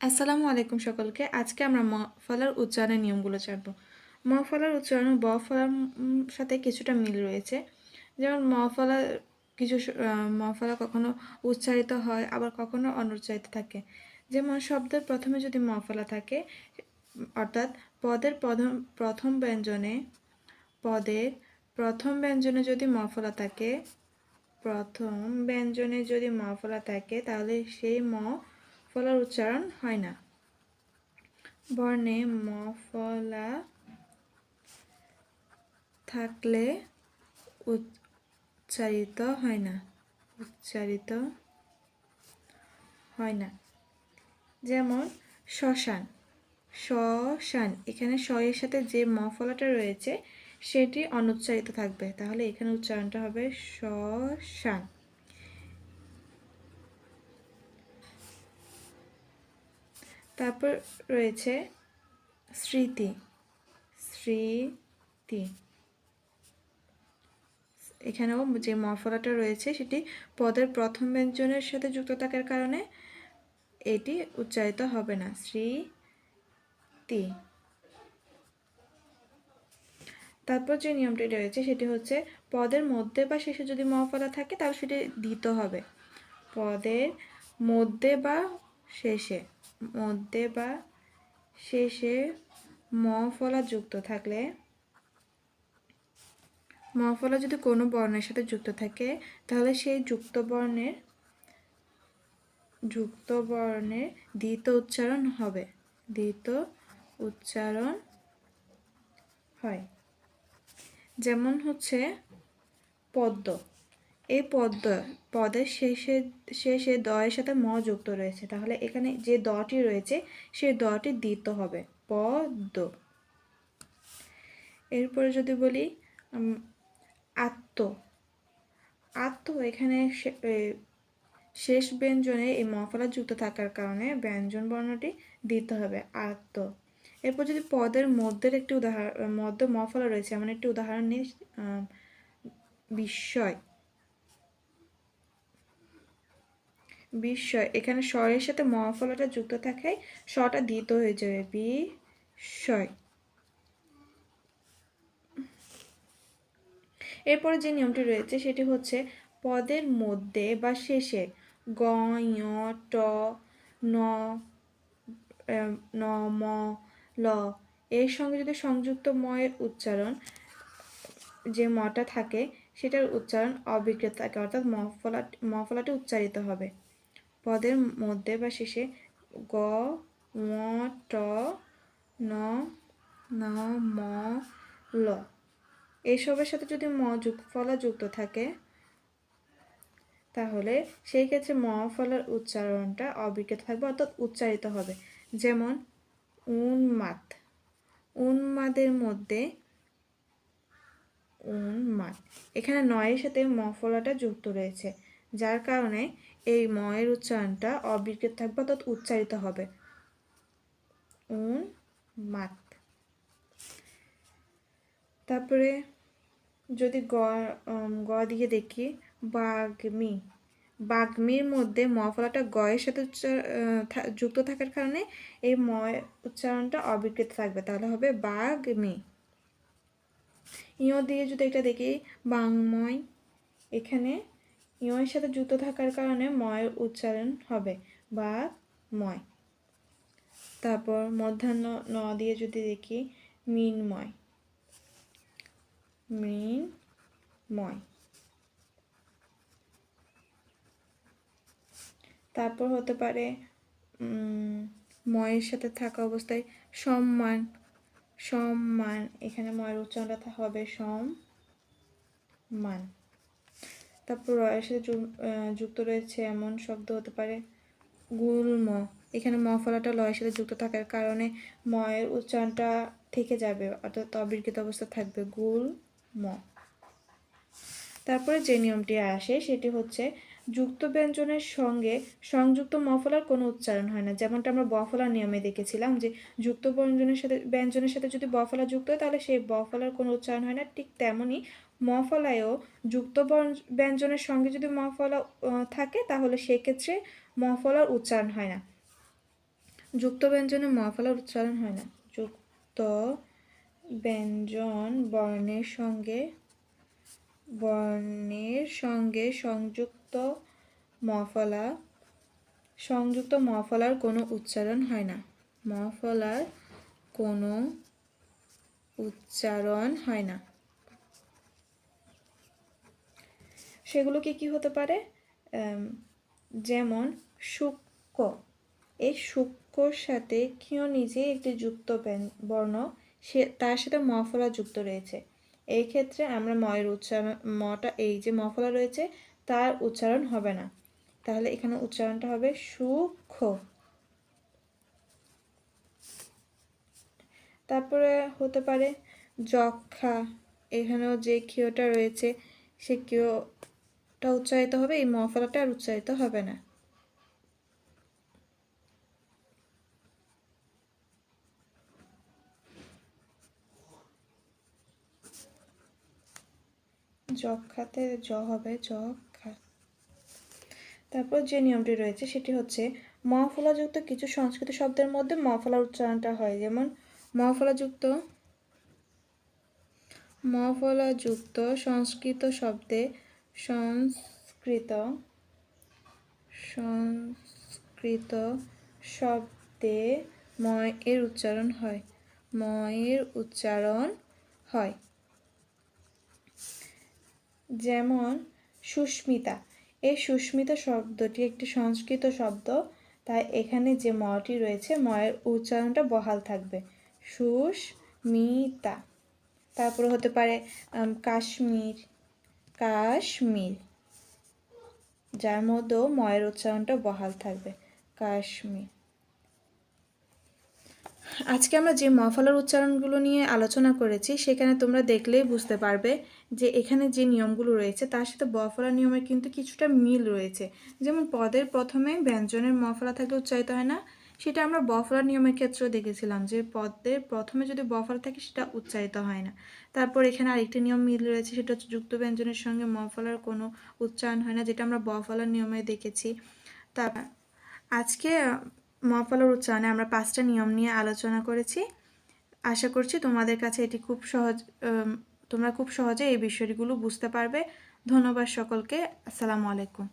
আসসালামু আলাইকুম সকলকে। আজকে আমরা ম ফলার উচ্চারণের নিয়মগুলো জানব। ম ফলার উচ্চারণ ব ফলার সাথে কিছুটা মিল রয়েছে। যেমন ম ফলা কিছু ম ফলা কখনো উচ্চারিত হয়, আবার কখনো অনুচ্চারিত থাকে। যেমন শব্দের প্রথমে যদি ম ফলা থাকে, অর্থাৎ পদের প্রথম প্রথম ব্যঞ্জনে, পদের প্রথম ব্যঞ্জনে যদি ম ফলা থাকে, প্রথম ব্যঞ্জনে যদি ম ফলা থাকে, তাহলে সেই ম ফলার উচ্চারণ হয় না। বর্ণে ম ফলা থাকলে উচ্চারিত হয় না। উচ্চারিত হয় না। যেমন শ্মশান শ্মশান, এখানে শ এর সাথে যে ম ফলাটা রয়েছে, সেটি অনুচ্চারিত থাকবে। তাহলে এখানে উচ্চারণটা হবে শ্মশান। তারপর রয়েছে স্মৃতি। স্মৃতি। এখানেও যে মফলাটা রয়েছে, সেটি পদের প্রথম ব্যঞ্জনের সাথে যুক্ত থাকার কারণে এটি উচ্চারিত হবে না। স্মৃতি। তারপর যে নিয়মটি রয়েছে, সেটি হচ্ছে পদের মধ্যে বা শেষে যদি মফলা থাকে, তাহলে সেটি দিতে হবে। পদের মধ্যে বা শেষে। মধ্যে বা শেষে ম যুক্ত থাকলে, ম যদি কোনো বর্ণের সাথে যুক্ত থাকে, তাহলে সেই যুক্ত বর্ণের যুক্ত বর্ণের দ্বিত উচ্চারণ হবে। দ্বিত উচ্চারণ হয়। যেমন হচ্ছে পদ্ম। এই পদ্ম পদের শেষে শেষে দয়ের সাথে ম যুক্ত রয়েছে। তাহলে এখানে যে দটি রয়েছে সেই দটি দিত হবে। পদ্ম। এরপরে যদি বলি আত্ম। আত্ম এখানে শেষ ব্যঞ্জনে এই মফলা যুক্ত থাকার কারণে ব্যঞ্জন বর্ণটি দিতে হবে আত্ম। এরপর যদি পদের মধ্যের একটি উদাহরণ মধ্য মফলা রয়েছে এমন একটি উদাহরণ আহ, বিস্ময়। বিস্ময়। এখানে স্বরের সাথে ম ফলাটা যুক্ত থাকায় স্বটা দ্বিত হয়ে যাবে বিস্ময়। এরপরে যে নিয়মটি রয়েছে, সেটি হচ্ছে পদের মধ্যে বা শেষে গ ট, ন ন, ম, ল এর সঙ্গে যদি সংযুক্ত ময়ের উচ্চারণ যে মটা থাকে, সেটার উচ্চারণ অবিকৃত থাকে, অর্থাৎ মফলা মফলাটি উচ্চারিত হবে। পদের মধ্যে বা শেষে গ, ম, ট, ন ন, ম, ল। এসবের সাথে যদি ম যুগ ফলা যুক্ত থাকে, তাহলে সেই ক্ষেত্রে ম ফলার উচ্চারণটা অবিকৃত থাকবে, অর্থাৎ উচ্চারিত হবে। যেমন, উন্মাদ। উন্মাদের মধ্যে উন্মাদ। এখানে নয়ের সাথে ম ফলাটা যুক্ত রয়েছে, যার কারণে এই ময়ের উচ্চারণটা অবিকৃত থাকবে অর্থাৎ উচ্চারিত হবে। উন, মাত। তারপরে যদি গ গ দিয়ে দেখি, বাগ্মি। বাগ্মির মধ্যে ম ফলাটা গয়ের সাথে যুক্ত থাকার কারণে এই ম উচ্চারণটা অবিকৃত থাকবে, তাহলে হবে বাগ্মি। ইয় দিয়ে যদি এটা দেখি, বাংময়, এখানে ইয়ের সাথে যুক্ত থাকার কারণে ময়ের উচ্চারণ হবে বা ময়। তারপর মধ্যাহ্ন ন দিয়ে যদি দেখি, মিনময়। মৃন্ময়। তারপর হতে পারে ময়ের সাথে থাকা অবস্থায় সম্মান। সম্মান, এখানে ময়ের উচ্চারণটা হবে সম সম্মান। তারপর রয়ের সাথে যুক্ত রয়েছে এমন শব্দ হতে পারে গুল্ম। এখানে ম ফলাটা লয়ের সাথে যুক্ত থাকার কারণে ময়ের উচ্চারণটা থেকে যাবে, অর্থাৎ অবিকৃত অবস্থা থাকবে গুল ম তারপরে যে নিয়মটি আসে সেটি হচ্ছে যুক্ত ব্যঞ্জনের সঙ্গে সংযুক্ত মফলার কোনো উচ্চারণ হয় না। যেমনটা আমরা বফলার নিয়মে দেখেছিলাম যে, যুক্ত ব্যঞ্জনের সাথে ব্যঞ্জনের সাথে যদি বফলা যুক্ত হয়, তাহলে সেই বফলার কোনো উচ্চারণ হয় না। ঠিক তেমনই মফলায়ও যুক্ত ব্যঞ্জনের সঙ্গে যদি মফলা থাকে, তাহলে সেক্ষেত্রে মফলার উচ্চারণ হয় না। যুক্ত ব্যঞ্জনে ম ফলার উচ্চারণ হয় না। যুক্ত ব্যঞ্জন বর্ণের সঙ্গে বর্ণের সঙ্গে সংযুক্ত মফলা, সংযুক্ত মফলার কোনো উচ্চারণ হয় না। মফলার কোনো উচ্চারণ হয় না। সেগুলো কি কি হতে পারে? যেমন সূক্ষ্ম। এই সূক্ষ্মর সাথে ক্ষীয় নিজে একটি যুক্ত বর্ণ, সে, তার সাথে মফলা যুক্ত রয়েছে। এই ক্ষেত্রে আমরা ময়ের উচ্চারণ, মটা এই যে মফলা রয়েছে, তার উচ্চারণ হবে না। তাহলে এখানে উচ্চারণটা হবে সূক্ষ্ম। তারপরে হতে পারে যক্ষা। এখানেও যে ক্ষীয়টা রয়েছে, সে ক্ষীয়টা উচ্চারিত হবে, এই মফলাটা আর উচ্চারিত হবে না। যক্ষাতে জ হবে যক্ষা তারপর যে নিয়মটি রয়েছে সেটি হচ্ছে মফলাযুক্ত কিছু সংস্কৃত শব্দের মধ্যে মফলার উচ্চারণটা হয়। যেমন মফলাযুক্ত মফলাযুক্ত সংস্কৃত শব্দে সংস্কৃত সংস্কৃত শব্দে ময় এর উচ্চারণ হয়। ময়ের উচ্চারণ হয়। যেমন সুস্মিতা। এই সুস্মিতা শব্দটি একটি সংস্কৃত শব্দ, তাই এখানে যে মটি রয়েছে, ময়ের উচ্চারণটা বহাল থাকবে। সুস্মিতা। তারপর হতে পারে কাশ্মীর। কাশ্মীর। যার মধ্যেও ময়ের উচ্চারণটা বহাল থাকবে। কাশ্মীর। আজকে আমরা যে মফলার উচ্চারণগুলো নিয়ে আলোচনা করেছি, সেখানে তোমরা দেখলেই বুঝতে পারবে যে এখানে যে নিয়মগুলো রয়েছে, তার সাথে বফলা নিয়মের কিন্তু কিছুটা মিল রয়েছে। যেমন পদের প্রথমে ব্যঞ্জনের মফলা থাকলে উচ্চারিত হয় না, সেটা আমরা বফলা নিয়মের ক্ষেত্রেও দেখেছিলাম যে পদের প্রথমে যদি বফলা থাকে সেটা উচ্চারিত হয় না। তারপর এখানে আরেকটি নিয়ম মিল রয়েছে, সেটা হচ্ছে যুক্ত ব্যঞ্জনের সঙ্গে মফলার কোনো উচ্চারণ হয় না, যেটা আমরা বফলার নিয়মে দেখেছি। তারপর আজকে মফলার উচ্চারণে আমরা পাঁচটা নিয়ম নিয়ে আলোচনা করেছি। আশা করছি তোমাদের কাছে এটি খুব সহজ তোমরা খুব সহজে এই বিষয়গুলো বুঝতে পারবে। ধন্যবাদ সকলকে। আসসালামু আলাইকুম।